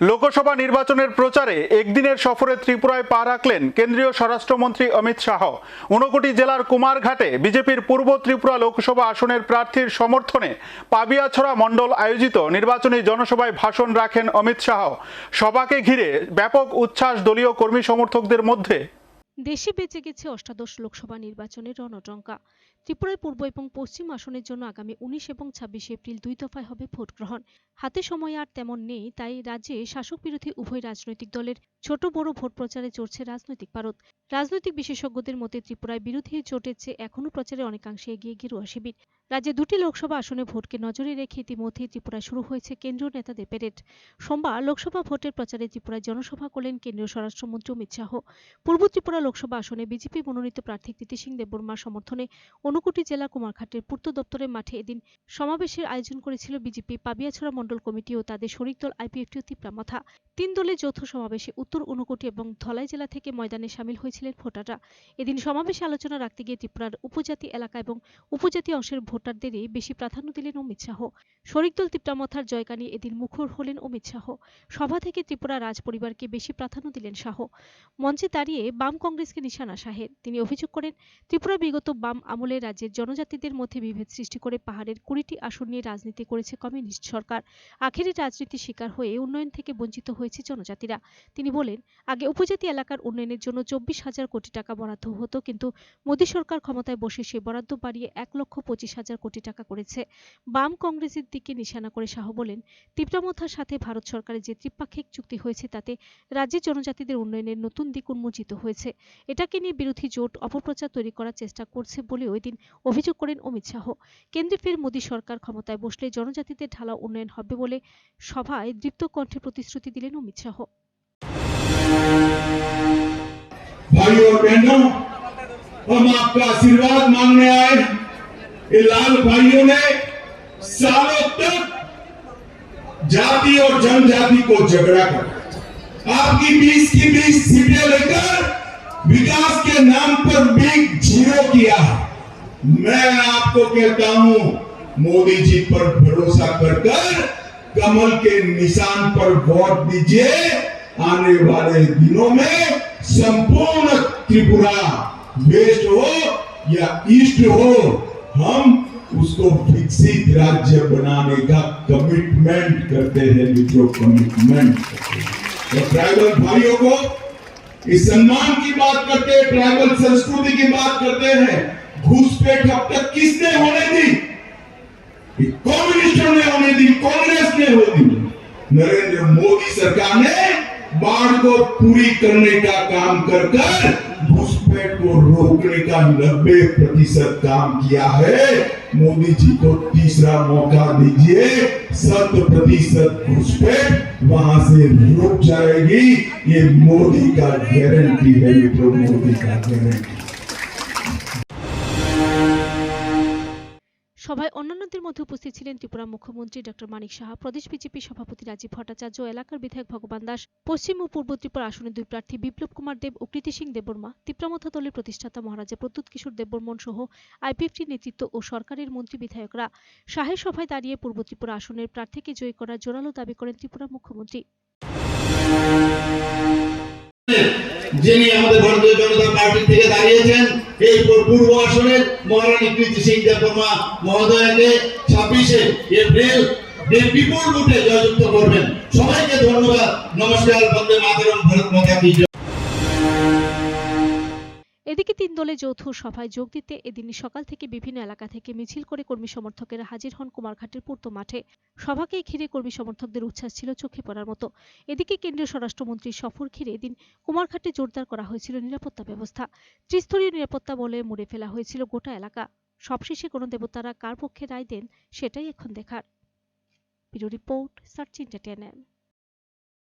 লোকসভা নির্বাচনের প্রচারে একদিনের সফরে ত্রিপুরায় পা রাখলেন কেন্দ্রীয় স্বরাষ্ট্রমন্ত্রী অমিত শাহ। ঊনকোটি জেলার কুমারঘাটে বিজেপির পূর্ব ত্রিপুরা লোকসভা আসনের প্রার্থীর সমর্থনে পাবিয়াছড়া মণ্ডল আয়োজিত নির্বাচনী জনসভায় ভাষণ রাখেন অমিত শাহ। সভাকে ঘিরে ব্যাপক উচ্ছ্বাস দলীয় কর্মী সমর্থকদের মধ্যে দেশে বেঁচে গেছে অষ্টাদশ লোকসভা নির্বাচনের রণডঙ্কা ত্রিপুরায় পূর্ব এবং পশ্চিম আসনের জন্য আগামী উনিশ এবং ছাব্বিশে এপ্রিল দুই দফায় হবে ভোট গ্রহণ হাতে সময় আর তেমন নেই, তাই রাজ্যে শাসক বিরোধী উভয় রাজনৈতিক দলের ছোট বড় ভোট প্রচারে চড়ছে রাজনৈতিক পারদ। রাজনৈতিক বিশেষজ্ঞদের মতে ত্রিপুরায় বিরোধী চেয়ে এখনও প্রচারে অনেকাংশে এগিয়ে গেরুয়া শিবির। রাজ্যে দুটি লোকসভা আসনে ভোটকে নজরে রেখে ইতিমধ্যেই ত্রিপুরায় শুরু হয়েছে কেন্দ্রীয় নেতাদের প্যারেড। সোমবার লোকসভা ভোটের প্রচারে ত্রিপুরায় জনসভা করলেন কেন্দ্রীয় স্বরাষ্ট্রমন্ত্রী অমিত শাহ। পূর্ব ত্রিপুরা লোকসভা আসনে বিজেপি মনোনীত প্রার্থী কৃতি সিং দেববর্মার সমর্থনে অনুকুটি জেলা কুমারঘাটের পূর্ত দপ্তরের মাঠে এদিন সমাবেশের আয়োজন করেছিল বিজেপি। পাবিয়াছড়া মণ্ডল কমিটি ও তাদের শরিক দল আইপিএফটি ও তিপ্রামাথা তিন দলের যৌথ সমাবেশে উত্তর অনুকুটি এবং ধলাই জেলা থেকে ময়দানে সামিল হয়েছিলেন ভোটাররা। এদিন সমাবেশে আলোচনা রাখতে গিয়ে ত্রিপুরার উপজাতি এলাকা এবং উপজাতি অংশের ভোটারদেরই বেশি প্রাধান্য দিলেন অমিত শাহ। শরিক দল তিপ্রামথার জয়গানি এদিন মুখর হলেন অমিত শাহ। সভা থেকে ত্রিপুরা রাজ পরিবারকে বেশি প্রাধান্য দিলেন শাহ। মঞ্চে দাঁড়িয়ে বাম কংগ্রেসকে নিশানা শাহের তিনি অভিযোগ করেন, ত্রিপুরা বিগত বাম আমলে রাজ্যের জনজাতিদের মধ্যে বিভেদ সৃষ্টি করে পাহাড়ের কুড়িটি আসন নিয়ে রাজনীতি করেছে কমিউনিস্ট সরকার। আখেরি রাজনীতির শিকার হয়ে উন্নয়ন থেকে বঞ্চিত হয়েছে জনজাতিরা। তিনি বলেন, আগে উপজাতি এলাকার উন্নয়নের জন্য চব্বিশ হাজার কোটি টাকা বরাদ্দ হতো, কিন্তু মোদী সরকার ক্ষমতায় বসে সে বরাদ্দ বাড়িয়ে এক লক্ষ পঁচিশ হাজার কোটি টাকা করেছে। বাম কংগ্রেসের দিকে নিশানা করে শাহ বলেন তিপ্রামথার সাথে ভারত সরকারের যে ত্রিপাক্ষিক চুক্তি হয়েছে, তাতে রাজ্যের জনজাতিদের উন্নয়নের নতুন দিক উন্মোচিত হয়েছে। এটাকে নিয়ে বিরোধী জোট অপপ্রচার তৈরি করার চেষ্টা করছে বলে ওই দিন অভিযোগ করেন অমিত শাহ কেন্দ্রে ফের মোদী সরকার ক্ষমতায় বসলে জনজাতিদের ঢালা উন্নয়ন হবে বলে সভায় দীপ্ত কণ্ঠে প্রতিশ্রুতি দিলেন অমিত শাহ भाई और बहनों हम आपका आशीर्वाद मांगने आए हैं। ये लाल भाइयों ने सालों तक जाति और जनजाति को झगड़ा कर आपकी बीस की बीस सीटें लेकर विकास के नाम पर बिग ज़ीरो किया मैं आपको कहता हूँ, मोदी जी पर भरोसा कर कर कमल के निशान पर वोट दीजिए। आने वाले दिनों में संपूर्ण त्रिपुरा वेस्ट हो या ईस्ट हो, हम उसको विकसित राज्य बनाने का कमिटमेंट करते हैं, मित्रों कमिटमेंट करते हैं। और ट्राइबल भाइयों को इस सम्मान की बात करते हैं, ट्राइबल संस्कृति की बात करते हैं। घुसपैठ अब तक किसने होने दी? कम्युनिस्टों ने होने दी, कांग्रेस ने होने दी। नरेंद्र मोदी सरकार ने बाढ़ को पूरी करने का काम कर कर घुसपैठ को रोकने का 90 प्रतिशत काम किया है। मोदी जी को तीसरा मौका दीजिए। शत प्रतिशत घुसपैठ वहाँ से रुक जाएगी। ये मोदी का गारंटी है, ये मित्रों मोदी का गारंटी সভায় অন্যান্যদের মধ্যে উপস্থিত ছিলেন ত্রিপুরা মুখ্যমন্ত্রী ডক্টর মানিক সাহা, প্রদেশ বিজেপি সভাপতি রাজীব ভট্টাচার্য, এলাকার বিধায়ক ভগবান দাস, পশ্চিম ও পূর্ব ত্রিপুরা আসনের দুই প্রার্থী বিপ্লব কুমার দেব ও কৃতি সিং দেববর্মা ত্রিপ্রামথা দলের প্রতিষ্ঠাতা মহারাজা প্রদ্যুৎ কিশোর দেববর্মন সহ আইপিএফটি নেতৃত্ব ও সরকারের মন্ত্রী বিধায়করা শাহের সভায় দাঁড়িয়ে পূর্ব ত্রিপুরা আসনের প্রার্থীকে জয়ী করার জোরালো দাবি করেন ত্রিপুরা মুখ্যমন্ত্রী। যিনি আমাদের ভারতীয় জনতা পার্টি থেকে দাঁড়িয়েছেন, এই পূর্ব আসনের মহারানী কৃতি সিং দেববর্মা মহোদয়কে ছাব্বিশে এপ্রিল বিপুল ভোটে জয়যুক্ত করবেন সবাইকে ধন্যবাদ, নমস্কার, বন্দে মাতরম, ভারত মাতা। এদিকে তিন দলের যৌথ সভায় যোগ দিতে এদিন সকাল থেকে বিভিন্ন এলাকা থেকে মিছিল করে কর্মী সমর্থকেরা হাজির হন কুমারঘাটের পূর্ত মাঠে। সভাকে ঘিরে কর্মী সমর্থকদের উচ্ছ্বাস ছিল চোখে পড়ার মতো। এদিকে কেন্দ্রীয় স্বরাষ্ট্রমন্ত্রীর সফর ঘিরে এদিন কুমারঘাটে জোরদার করা হয়েছিল নিরাপত্তা ব্যবস্থা। ত্রিস্তরীয় নিরাপত্তা বলে মুড়ে ফেলা হয়েছিল গোটা এলাকা। সবশেষে কোনো দেবতারা কার পক্ষে রায় দেন সেটাই এখন দেখার। Report, search entertainment